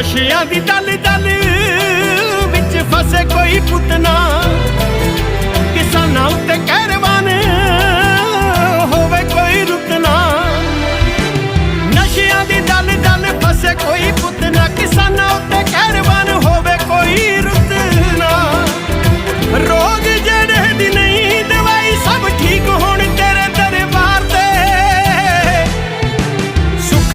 ਨਸ਼ਿਆਂ ਦੀ ਦਲ